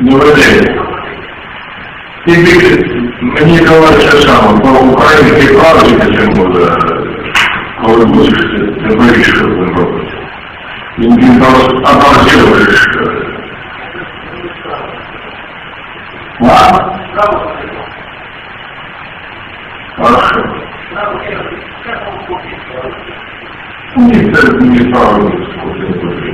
Добрий день. І більше, мені казали, що саме, по українській правді, чому, е, коли будеш, ти вирішиш, що ви робите. Він він просто абордируєш. А? Хорошо. Ні, це неправильно, скільки не потрібно. Украинская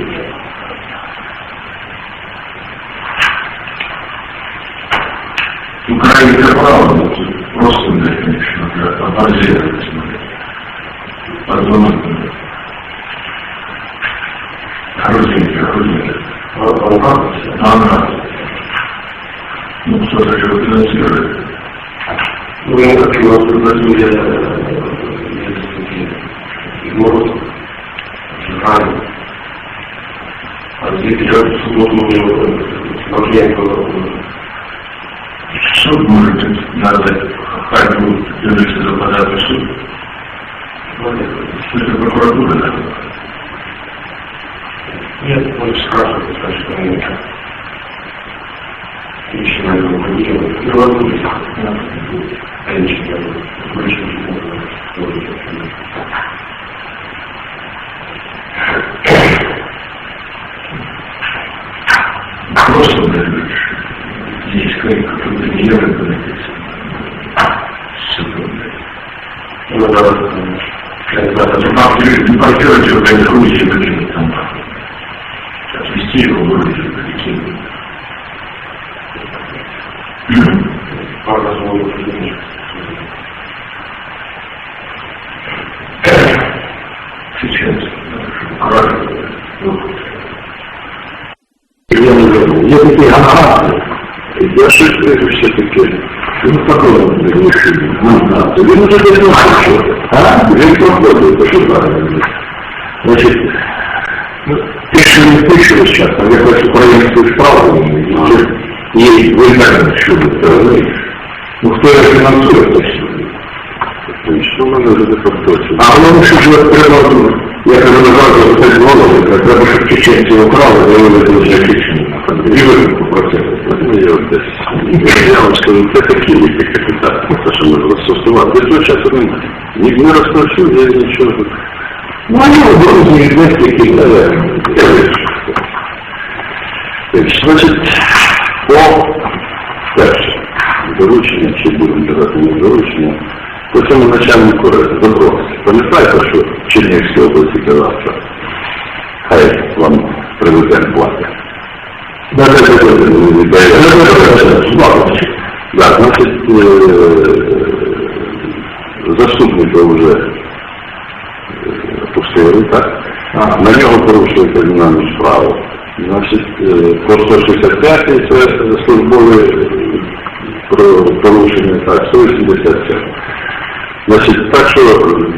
Суд может надо Харькову держится за податный суд. Это прокуратура, да? Нет, он спрашивает, что они еще на этом не Беларусь, а еще больше Просто, блядь, есть какой-то не евро, блядь, сука, блядь. Ну да, Там импортируйте вот эти хуйни, блядь, там, отвезти его в Пара разговоров не Сейчас, Я не говорю, я такие гранаты. Я же все-таки, ну, такое решение. Ну, да. Ты уже давно что А? Уже проходит, это что правильно? Значит, ну, пишем не пишем сейчас, а я хочу украинскую справку, и вы знаете, что вы Ну, кто это финансует, точно? Що мене вже не повторює? А воно що ж треба, я кажу, назад запитати голову, треба, щоб чеченці украли, виявили вже Чечню. І виникнув процес. Ну, я от десь. Я вам скажу, це такі ліки капітал, те, що можна застосувати. До цього часу немає. Ні, не розпрацюю, я нічого. Ну, вони в Грузії десь такі, Значить, по перше, доручення, чи будемо казати не доручення, по цьому начальнику Добровський. Пам'ятаєте, що в Чернігівській області казав, що хай вам президент платить. Да, да, да, да, да, да, Да, значить, заступника вже пустили, так? На нього порушили кримінальну справу. Значить, е, по 165 це службове е, про порушення, так, 187. Значить, так що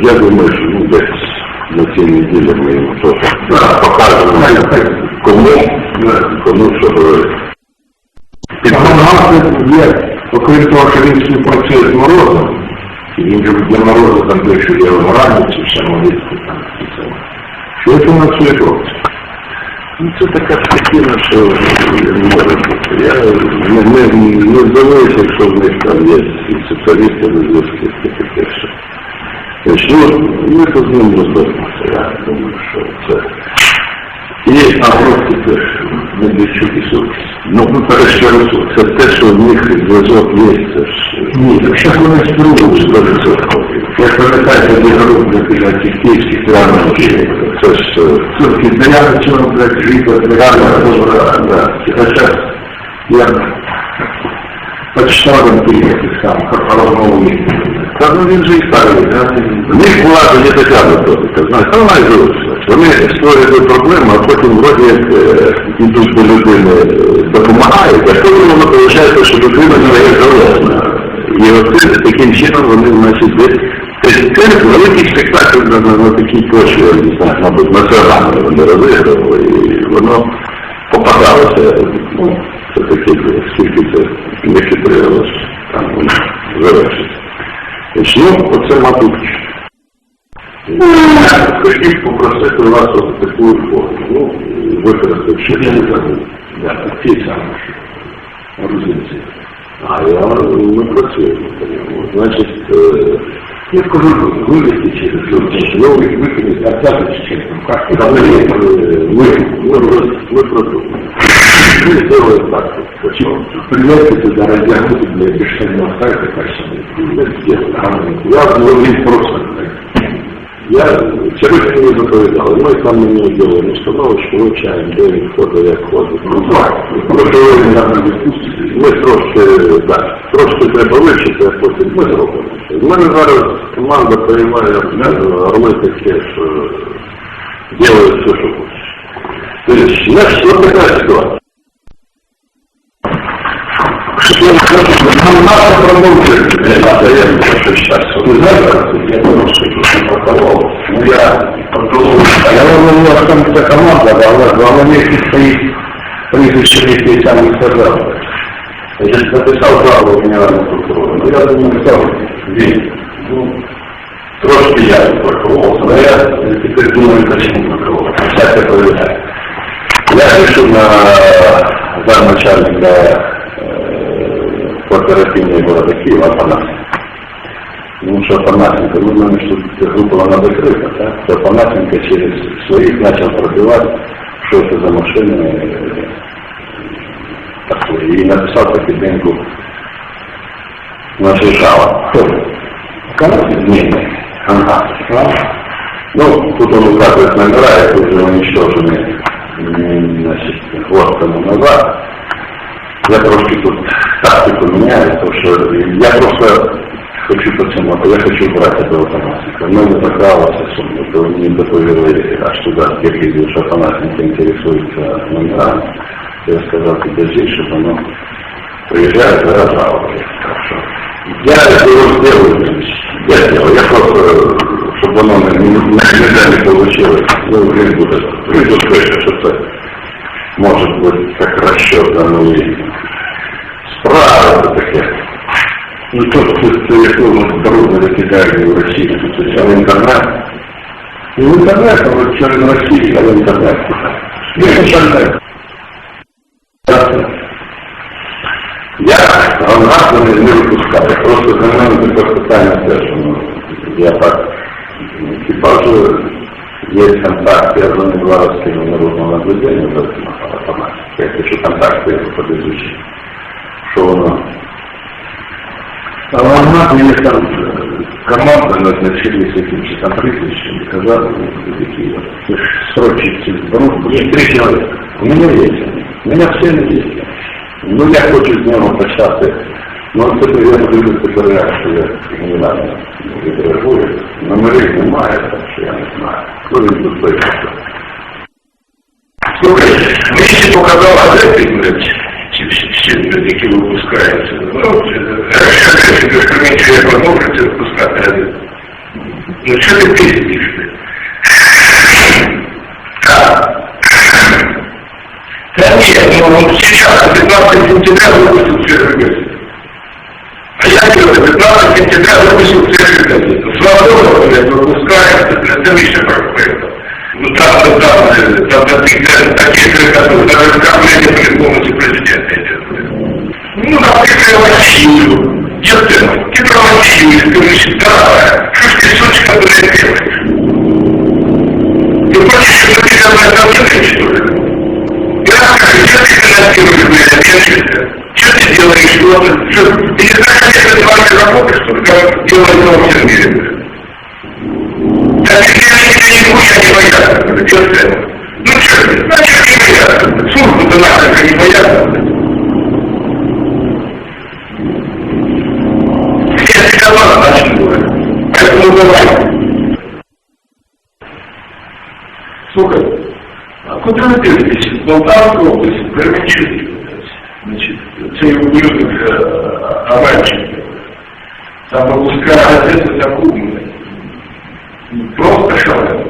я думаю, що ну, десь на цій неділі ми йому теж да, покажемо, кому, да, кому що говорити. Багато є, окрім того, що він співпрацює з Морозом, і він же для Мороза там пише, я в Границі, в Самолітку, там, і це. Що це на цю хлопці? Ну, це така стихіна, що не може бути. Я не, не, не здивуюся, якщо в них там є і соціалісти, не зв'язки, таке що. Значить, ну, ми тут з ним розберемося, я думаю, що це. І агроти теж, не більше і совість. Ну, ну, те, що це те, що в них зв'язок є, це ж... Ні, так зараз вони спробують. Як пам'ятаєте, не грубих на тих київських планах, хтось тільки знає, що він так жити, реально добра, да. І хоча я почитав він тих сам, Харпаровнову Та ну він же і старий, да? Них влада не дотягла до того, знаєш, там найгрубше. Вони створюють проблему, а потом вроде як е, ідуть до допомагают, е, допомагають, а потім воно получается, що людина не є залежна. І от таким чином вони, значить, це, це великий спектакль на, на, на такій почві, не знаю, мабуть, національний вони розігрували, і воно попадалося, ну, це таке, скільки це не хитрилось, там воно завершиться. Ну, оце, мабуть, хотів попросити вас от таку форму, ну, використати, що я не забув. Ті самі. грузинці. А я ми працюємо по ньому. Значить, е, Я скажу, вывести через люди, новый выходить, отказывать через как Та ми, е, ми, ми, роз- ми продумаємо. Ми зробимо так, почему? Приятели туда раздягнуты для решения сайта, конечно, Ми зробимо. Я говорю просто. Я сьогодні не доповідав, ми там не робили установочку, вивчаємо, де він ходить, як ходить. Ну, так, просто надо спуститься. ми трошки, так, трошки треба вивчити, а потім ми зробимо. У мене зараз команда приймає орли таке, що делають все, що хочуть. Тобто, знаєш, от така ситуація. Що я скажу, нам надо промовчити. Не надо, я не хочу щас. Ты знаешь, я думаю, что это проколол. Ну, я проколол. А я думаю, у вас там вся команда, да, у вас глава месте стоит прізвище вместе и сам не сказал. Я же написал жалобу генерального прокурора. Ну, я думаю, написал, Вень, ну, трошки я проколол, но я теперь думаю, почему проколол. Сейчас я проверяю. Я пишу на замначальника э, по оперативній города Києва Афанасенка. Тому що Афанасенко, ну, в мене ж тут група вона закрита, так? То Афанасенко через своїх почав пробивати, що це за машини е, такої. І написав Покиденку на Шишава. Ні, ага. Ну, тут он указывает номера, это уже уничтожены, м, значит, год тому назад. Я трошки тут тактику меняю, потому что я просто хочу почему я хочу брать этого Афанасенко. Но не закралась сумма, то не доповели аж туда, где видел, что Афанасенко интересуется номерами. Я сказал, подожди, чтобы оно приезжает. Так что я его сделаю, я сделаю, я просто, чтобы оно никогда не получилось, ну, не буду, не буду сказать, что это может быть как расчет, да, ну и справа таке. Ну, тут, тут, телефон, трудно закидали в России, тут в интернет. И в интернете, вот через Россию, в интернет. есть интернет. Я рангасно не, не випускаю, просто за мене таке питання теж, ну, я так, ну, хіба ж є контакт, я за не два рази кинув народного наблюдення за цим автоматом. Я хочу контакти подивитися, що воно. А в Алматы есть там э, команда назначили с этим там прізвищем, и казали, ну, такие вот, срочницы дружбы. Є три чоловіка. У мене є. У мене все не є. Ну, я хочу з нього почати. Ну, це я буду тепер, що я генерально відреагую. Номерів немає, так що я не знаю. Коли він тут появився. Слухай, мені ще показав газети, блядь, чи всі- всі, блядь, які випускаються. Ну, інструменті я продовжую випускати газети. Ну, що ти пиздиш, Да нет, ну, вот сейчас, 15 сентября, выпустил свежую газету. А я говорю, 15 сентября выпустил свежую газету. Свобода, блядь, выпускается, блядь, это еще какое-то. Ну там, там, там, э, там, там, такие которые даже оформление при помощи президента идет. блядь. Ну, там, Россию, естественно, Россию, ты да, ты, сучка, блядь, делаешь? Ты хочешь, чтобы тебя, блядь, заметили, что ли? Я скажу, что ты финансируешь, блядь, я Что ты делаешь, что ты, ты не знаешь, как это с вами работать, что как делать во всем мире? Да ты тебе нихуя не боятся, что ты? Ну что ты, значит не боятся, службу-то нахрен не боятся. Поэтому давай. Слухай, а дивитесь? В Полтавську область, Кременчук, значить, цей ублюдок Авальчик. Там випускає газету таку, блядь, ну, просто шалено.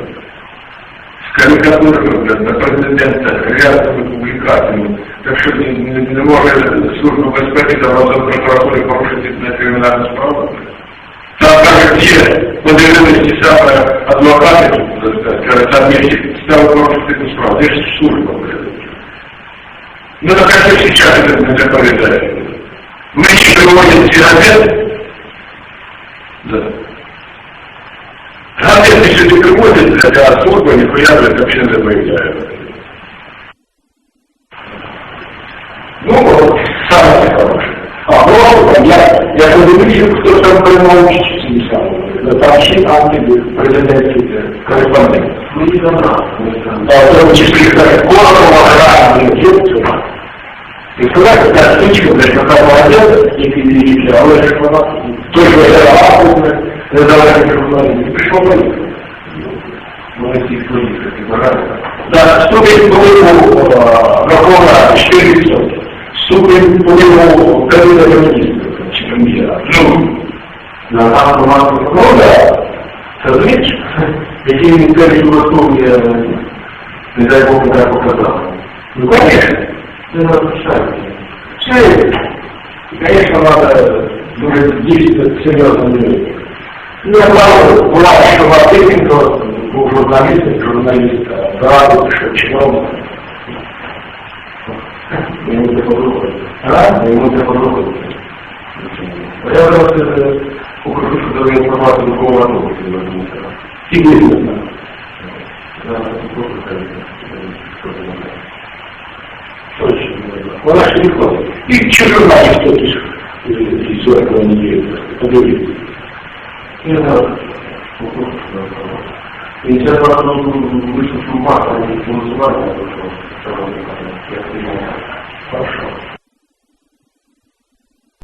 З карикатурами, блядь, на президента, рядом публікаціями. Так що не, не, не може Служба безпеки та разом прокуратури порушити на кримінальну справу. блядь. Там навіть є, подивились ті саме адвокати, так сказати, там є стали порушити цю справу. Де ж служба, блядь? Ну, так как сейчас это наблюдает? Мы не приводим сигарет, да. Газет, если ты приводит, хотя служба нихуя, блядь, вообще не заявляет. Ну, вот, самое хорошее. А, ну, там, я, я подивився, хто там приймав участь цим самим. Там ще антипрезидентський кореспондент. Мені забрав, мені там. А в тому числі так, Корова, Гран, Євцева. І сказати, та стичка, де така молодець, який дивіться, але ж вона, той же Гран, незалежний журналіст, пішов поїхав. Вони всі поїхати, багато. Так, ступень впливу Верховна 4%. Ступень впливу Кабінету На там команду ну да. Це розумієш? Який він теж використовує, не дай Бог, не показав. Ну, конечно. Це не розпочається. Все, конечно, надо дуже действовать серьезно людьми. Ну, я правда, была, что Мартыненко был журналист, журналист, правда, что чиновник. Йому це подобається. А? Йому це подобається. Я зараз е, покажу, що дає інформацію до кого готові. Тебе не знаю. Зараз я просто скажу, що це таке. Точно. Вона ж не ходить. И что журналист тут из, из, из этого не делает. Подивіться. Я зараз покажу, що це таке. І це просто вийшов шумак, а не голосування, тому що це робить, як приймає. Хорошо.